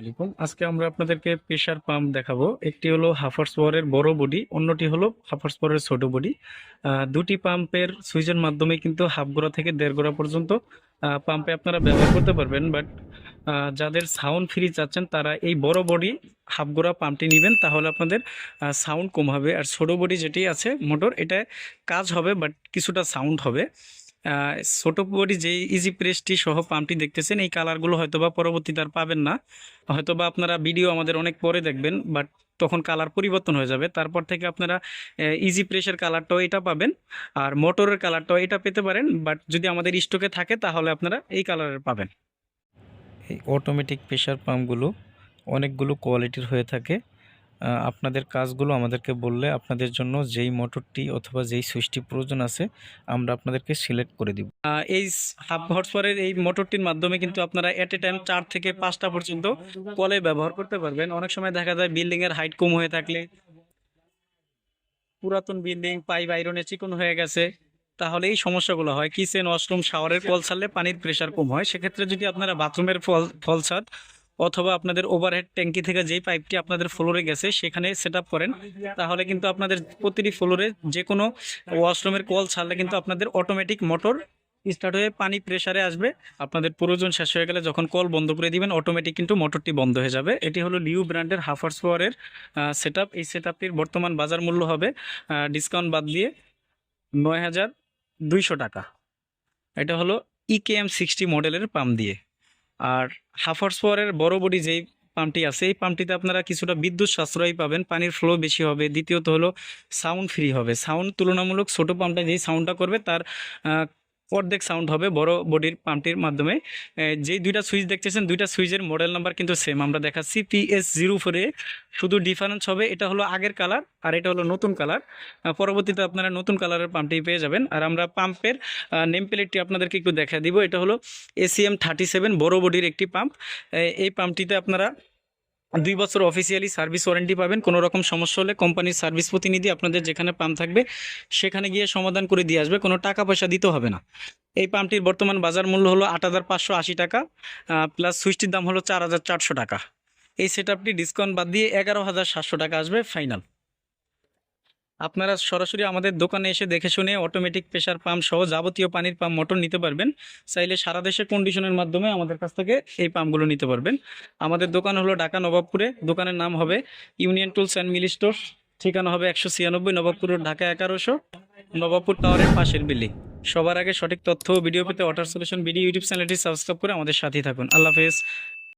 আলাইকুম আজকে আমরা আপনাদেরকে প্রেসার পাম্প দেখাবো। একটি হলো হাফার্স পাওয়ারের বড় বডি অন্যটি হলো হাফার্স পাওয়ারের ছোট বডি দুটি পাম্পের সুইচের মাধ্যমে কিন্তু হাফ গোড়া থেকে দেড় গোড়া পর্যন্ত পাম্পে আপনারা ব্যবহার করতে পারবেন। বাট যাদের সাউন্ড ফ্রি চাচ্ছেন, তারা এই বড় বডি হাফ গোড়া পাম্পটি নেবেন, তাহলে আপনাদের সাউন্ড কম হবে। আর ছোট বডি যেটি আছে, মোটর এটা কাজ হবে বাট কিছুটা সাউন্ড হবে। ছোট বডি যে ইজি প্রেসটি সহ পাম্পটি দেখতেছেন, এই কালারগুলো হয়তো বা পরবর্তীতে আর পাবেন না। হয়তো বা আপনারা ভিডিও আমাদের অনেক পরে দেখবেন বাট তখন কালার পরিবর্তন হয়ে যাবে। তারপর থেকে আপনারা ইজি প্রেসের কালারটাও এটা পাবেন, আর মোটরের কালারটাও এটা পেতে পারেন বাট যদি আমাদের স্টকে থাকে তাহলে আপনারা এই কালারের পাবেন। এই অটোমেটিক প্রেশার পাম্পগুলো অনেকগুলো কোয়ালিটির হয়ে থাকে। আপনাদের কাজগুলো আমাদেরকে বললে আপনাদের জন্য যেই মোটরটি অথবা যেই সুইচটি প্রয়োজন আছে, আমরা আপনাদেরকে সিলেক্ট করে দিব। এই হাফ হর্সপাওয়ারের এই মোটরটির মাধ্যমে কিন্তু আপনারা এট এ টাইম চার থেকে পাঁচটা পর্যন্ত কলে ব্যবহার করতে পারবেন। অনেক সময় দেখা যায় বিল্ডিং এর হাইট কম হয়ে থাকলে পুরাতন বিল্ডিং পাইপ আয়রনে চিকন হয়ে গেছে, তাহলে এই সমস্যাগুলো হয়। কিচেন ওয়াশরুম শাওয়ারের কল ছাড়লে পানির প্রেশার কম হয়। সেক্ষেত্রে যদি আপনারা বাথরুমের ফল ফল ছাদ অথবা আপনাদের ওভারহেড ট্যাঙ্কি থেকে যেই পাইপটি আপনাদের ফ্লোরে গেছে, সেখানে সেট করেন। তাহলে কিন্তু আপনাদের প্রতিটি ফ্লোরে যে কোনো ওয়াশরুমের কল ছাড়লে কিন্তু আপনাদের অটোমেটিক মোটর স্টার্ট হয়ে পানি প্রেসারে আসবে। আপনাদের প্রয়োজন শেষ হয়ে গেলে যখন কল বন্ধ করে দিবেন অটোমেটিক কিন্তু মোটরটি বন্ধ হয়ে যাবে। এটি হলো লিউ ব্র্যান্ডের হাফার্স পাওয়ারের সেট এই সেট বর্তমান বাজার মূল্য হবে ডিসকাউন্ট বাদ দিয়ে নয় হাজার দুইশো টাকা। এটা হলো ইকেএম সিক্সটি মডেলের পাম্প দিয়ে। আর হাফার্স পাওয়ারের বড় বডি যেই পাম্পটি আছে, এই পাম্পটিতে আপনারা কিছুটা বিদ্যুৎ সাশ্রয়ী পাবেন, পানির ফ্লো বেশি হবে। দ্বিতীয়ত হলো সাউন্ড ফ্রি হবে। সাউন্ড তুলনামূলক ছোটো পাম্পটা যেই সাউন্ডটা করবে, তার অর্ধেক সাউন্ড হবে বড় বডির পাম্পটির মাধ্যমে। যেই দুইটা সুইচ দেখতেছেন, দুইটা সুইচের মডেল নাম্বার কিন্তু সেম আমরা দেখাচ্ছি পিএস জিরো ফোরে শুধু ডিফারেন্স হবে, এটা হলো আগের কালার আর এটা হলো নতুন কালার পরবর্তীতে আপনারা নতুন কালারের পাম্পটি পেয়ে যাবেন। আর আমরা পাম্পের নেম প্লেটটি আপনাদেরকে একটু দেখা দিব। এটা হলো এসিএম থার্টি সেভেন বড় বডির একটি পাম্প এই পাম্পটিতে আপনারা দুই বছর অফিসিয়ালি সার্ভিস ওয়ারেন্টি পাবেন। কোনো রকম সমস্যা হলে কোম্পানির সার্ভিস প্রতিনিধি আপনাদের যেখানে পাম্প থাকবে, সেখানে গিয়ে সমাধান করে দিয়ে আসবে। কোনো টাকা পয়সা দিতে হবে না। এই পাম্পটির বর্তমান বাজার মূল্য হলো আট হাজার পাঁচশো আশি টাকা প্লাস সুইচটির দাম হলো চার হাজার চারশো টাকা। এই সেট আপটি ডিসকাউন্ট বাদ দিয়ে এগারো হাজার সাতশো টাকা আসবে ফাইনাল আপনারা সরাসরি আমাদের দোকানে এসে দেখে শুনে অটোমেটিক প্রেশার পাম্প সহ যাবতীয় পানির পাম্প মোটর নিতে পারবেন। চাইলে সারা দেশে কন্ডিশনের মাধ্যমে আমাদের কাছ থেকে এই পাম্পগুলো নিতে পারবেন। আমাদের দোকান হলো ঢাকা নবাবপুরে। দোকানের নাম হবে union tools and mill store ঠিকানা হবে একশো ছিয়ানব্বই নবাবপুর ঢাকা এগারোশো, নবাবপুর টাওয়ারের পাশের বিল্ডিং সবার আগে সঠিক তথ্য ভিডিও পেতে ওয়াটার সলিউশন ভিডিও ইউটিউব চ্যানেলটি সাবস্ক্রাইব করে আমাদের সাথেই থাকুন। আল্লাহ হাফেজ।